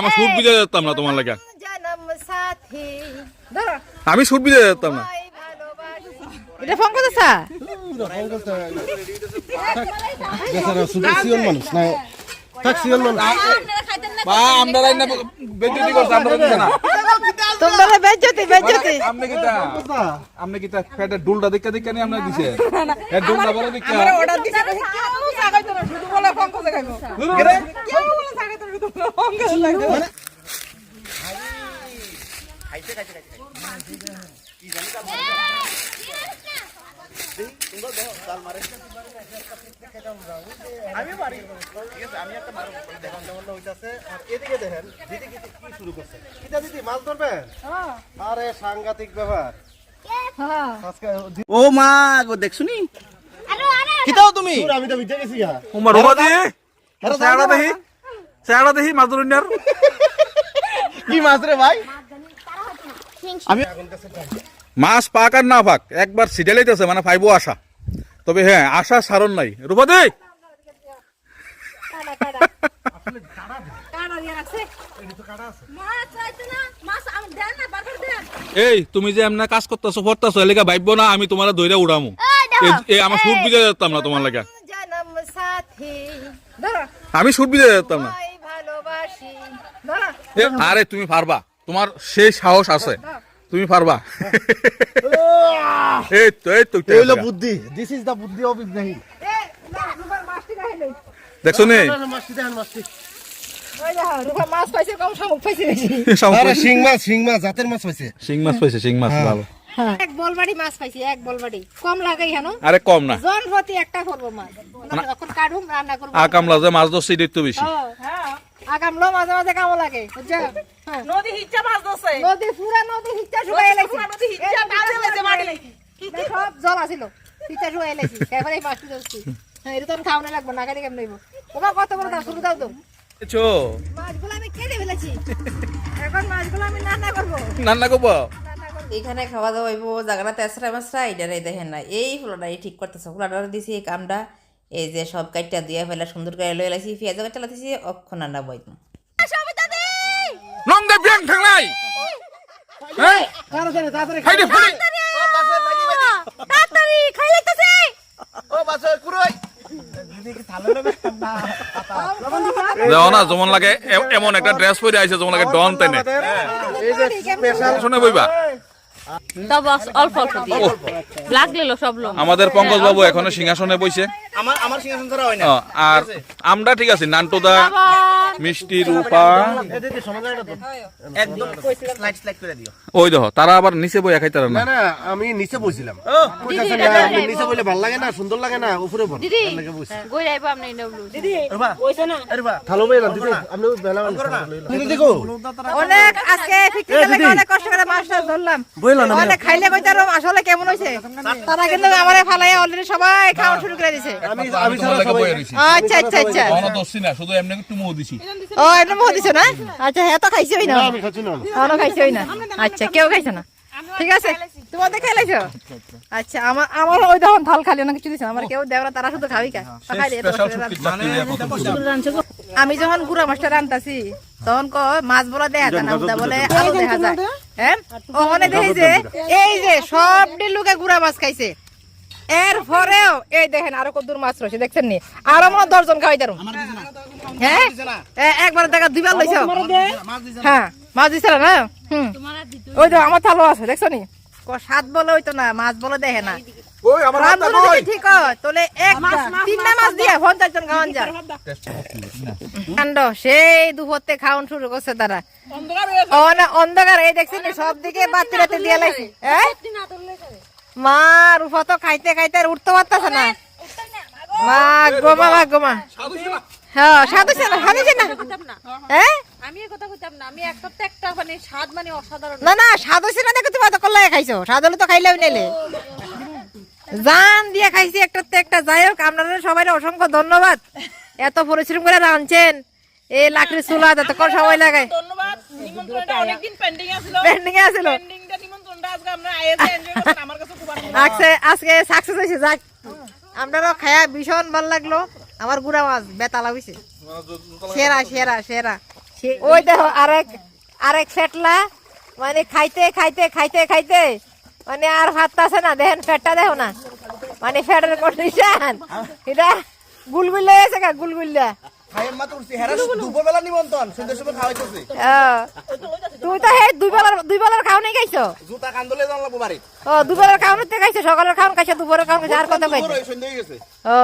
আমার সুট বিজয় যেতাম না তোমার লাগে। আমি সুট বিজয় যেতাম না। এটা বেচারা শুধু মানুষ না থাক সিওন মানুষ বা আমরা বেজতি করছ আমরা না। তোমরা বেজ্জতি বেজ্জতি। আমনে কিতা আমনে কিতা ফেটে ডুলটা দেখা দেখা নি আমনে দিছে? এ ডুলটা বড় দেখা। অর্ডার দিছে। কেউ সাগাই তো শুধু বলে ফোন খাইবো কেউ বলে সাগাই তো শুধু বলে ফোন করতে লাগবে এদিকে দেখেন দিদি কি কি শুরু করছে? কিটা দিদি মাছ ধরবেন? আরে সাংঘাতিক ব্যাপার। ও মা গো দেখছুনি? কিতাও তুমি? দূর আমি তো ভিজে গেছি গা। উমা রুবা দি। সাড়া দেহি। সাড়া দেহি মাদুরিনার কি মাছ রে ভাই? মাছ পাক আর না পাক একবার সিডালাইতেছে মানে পাইবো আশা। তবে হ্যাঁ আশা সারণ নাই। রূপা দি! এই তুমি যে এমনা কাজ করতেছো ফরতেছো এলাকা ভাববো না আমি তোমার দইরা উড়ামু। এই- আমার সুট বিজয় যেতাম না তোমার লাগে। আমি সুট বিজয় যেতাম না। আরে তুমি পারবা। তোমার সেই সাহস আছে। তুমি পারবা। এই তো এই তো এই হলো বুদ্ধি। দিস ইজ দা বুদ্ধি অফ ইব্রাহিম এ না রূপার দেখছ নে? পাইছে পাইছে শিং মাছ শিং মাছ জাতের মাছ হইছে শিং মাছ পাইছে শিং মাছ ভালো এক বলবাড়ি মাছ পাইছি এক বলবাড়ি। কম আরে কম না। জন প্রতি একটা করব মাছ। যখন কাটুম রান্না করব। আ কামলা যে মাছ ধরছে এটাই তো বেশি। আগাম লো মাঝে মাঝে কামো লাগে বুঝছ? হ্যাঁ। নদী হিচ্চা মাছ ধরছে। নদী পুরা নদী হিচ্চা শুকাই লাইছি নদী হিচ্চা মাটি এই সব জল আছিল। হিচ্চা শুকাই লাইছি এবারে এই মাছটি ধরছি। হ্যাঁ এটা তো আমি খাওয়ানো লাগবো না কাটি কেমন নেব তোমার কত বড় দাও শুরু দাও তো। মাছগুলো আমি কেটে ফেলেছি। এখন মাছগুলো আমি রান্না করব। রান্না করব? এখানে খাওয়া দাওয়া হইব জায়গাটা তেসরা মাসরা এইটারে দেখেন না এই ফুলটাই ঠিক করতেছে। ফুলাটা দিছি এই কামটা এই যে সব কাইটটা দিয়ে ফেলা সুন্দর করে লয়ে লাইছি পেঁয়াজ লাইছি অক্ষণ আন্ডা বইতাম নং দে বিয়াং থাংলাই হ্যাঁ? খাইদে ফুড়ি তাড়াতাড়ি খাই লাগতেছে ও মাছ কুরই না যেমন লাগে এ- এমন একটা ড্রেস পরে আইছে যেমন লাগে ডন তেনে এই যে স্পেশাল শুনে বইবা অল্প অল্প লাগলে সব লোক আমাদের পঙ্কজ বাবু এখনও সিংহাসনে বইছে। আমার আমার সিংহাসন ধরা হয় না। আর আমরা ঠিক আছে নান্টুদা মিষ্টি রূপা। এই দিদি সমাজে তো একদম স্লাইড স্লাইড করে দিও। ওই দেখো তারা আবার নিচে বই খাই তারা না না আমি নিচে আমি নিচে বলে ভালো লাগে না সুন্দর লাগে না উপরে বল। দিদি গই যাইবো আপনি নেবলু দিদি রবা আরে বা থালো ভাই দিদি আপনি বেলা দিদি দেখো। অনেক আজকে ফিক্সিং থেকে অনেক কষ্ট করে মাছটা ধরলাম। বইলা না অনেক খাইলে কইতারো আসলে কেমন হইছে? তারা কিন্তু আমারে ফালাই অলরেডি সবাই খাওয়া শুরু করে দিছে। আমি আমি ছাড়া সবাই আচ্ছা আচ্ছা আচ্ছা। দোষী না শুধু এমনি একটু মুখ দিছি। ও এটা মুখ দিছো না? আচ্ছা হ্যাঁ তো খাইছি ওই না আমি খাচ্ছি না। খাওয়ানো খাইছি ওই না? আচ্ছা কেউ খাইছো না? ঠিক আছে। তোমাদের খাই আচ্ছা আমার আমার ওই তখন থাল খালি অনেক কিছু দিছে। আমার কেউ দেওয়া তারা শুধু খাবি কা? খাই দিয়ে তো বসে রান্না। আমি যখন গুড়া মাছটা রান্তাছি তখন ক মাছ বলা দেখা যায় না উদা বলে আলু দেখা যায়। হ্যাঁ? ওখানে দেখি যে এই যে সব লোকে গুড়া মাছ খাইছে। এর পরেও এই দেখেন আরও কত দূর মাছ রয়েছে দেখছেন নি? আরও মনে হয় দশজন খাওয়াই তারো হ্যাঁ? এ, একবার দেখা দুইবার লইছ? হ্যাঁ মাছ দিছে না হুম। ওই তো আমার থালো আছে দেখছ নি? সাত বলে হইতো না মাছ বলে দেখে না। ওই ঠিক তাহলে এক তিনটা মাছ দিয়ে পঞ্চাশ জন খাওয়ান যায় কাণ্ড সেই দুপুরতে খাওয়ান শুরু করছে তারা। অন্ধকার এই দেখছেন নি, সব দিকে বাতি রাতে দিয়ে হ্যাঁ মা রূপা তো খাইতে খাইতে আর উঠতে পারতেছে না। মা গোমা মা গোমা হ্যাঁ না সাধু না। হ্যাঁ আমি কথা কইতাম না। আমি একটা তো একটা মানে স্বাদ মানে অসাধারণ। না না স্বাদ হয়েছে না দেখো তুমি এত কল্লাই খাইছো। স্বাদ হলে তো খাইলেও নিলে। জান দিয়ে খাইছি একটা তো একটা। যাই হোক আপনারা সবাই অসংখ্য ধন্যবাদ। এত পরিশ্রম করে রাঁধছেন। এই লাকড়ি চুলা এতক্ষণ সময় লাগায় ধন্যবাদ। নিমন্ত্রণটা অনেকদিন পেন্ডিং আছিল পেন্ডিং এ আছিল পেন্ডিংটা নিমন্ত্রণটা আজকে আমরা আইএসএ এনজয় করতে আমার কাছে আজকে সাকসেস হয়েছে, যাক। আপনারও খায়া ভীষণ ভালো লাগল। আমার গুড়া মাছ বেতালা হয়েছে সেরা সেরা সেরা। ওই দেখো, আরেক আরেক ফেটলা মানে খাইতে খাইতে খাইতে খাইতে মানে আর ভাত আছে না, দেখেন ফ্যাটটা দেখো না। মানে ফ্যাটের কন্ডিশন এটা গুলগুল্লা আছে গা গুলগুল্লা তো হে দুই বেলার দুই বেলার খাও নাই খাইছো? জুতা কান্দলে জানলাম বাড়ি ও দুবেলার খাওন খাইছো সকালের খাওন খাইছো দুপুরের খাওন খাইছো আর কত খাইছো? সন্ধ্যে হয়ে গেছে। ও।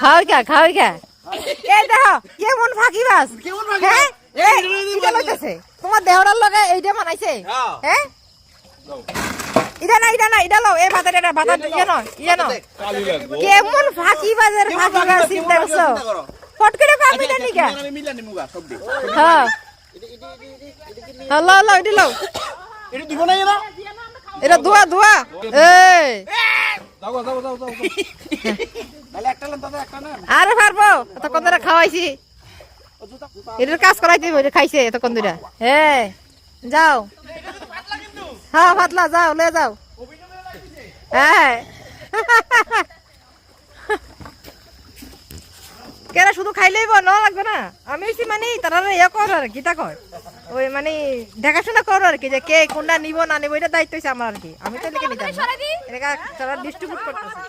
খাওয়াই খা খাওয়াই খা। এই দেখো কেমন ফাঁকি বাস হ্যাঁ? এই, ইটা লইতাছে। তোমার দেহরার লগে এইটা বানাইছে হ্যাঁ। না না লও ভাতের এটা ভাতের ইয়ে ন ইয়ে ন কেমন ফাঁকি বাজের ফাঁকি বাজ চিন্তা করছ? ফট করে কামি না নিকা? আমি মিলা নিমু গা হ্যাঁ। লও লও লও। এটা দিব না এরা এটা ধোয়া ধোয়া। এই। আরে পারব এতক্ষণ ধরে খাওয়াইছি। এটার কাজ করাইতে খাইছে এতক্ষণ ধরে। হ্যাঁ যাও। হ্যাঁ পাতলা, যাও, লে যাও। হ্যাঁ কেরা শুধু খাইলেই ন লাগবে না? আমি হচ্ছি মানে তারা ইয়ে কর আর কি তা কর ওই মানে দেখাশোনা করো আর কি যে, কে, কোনটা নিব না নিব এটা দায়িত্ব হচ্ছে আমার আর কি আমি তো লিখে নিতাম। এটা তারা ডিস্ট্রিবিউট করতেছে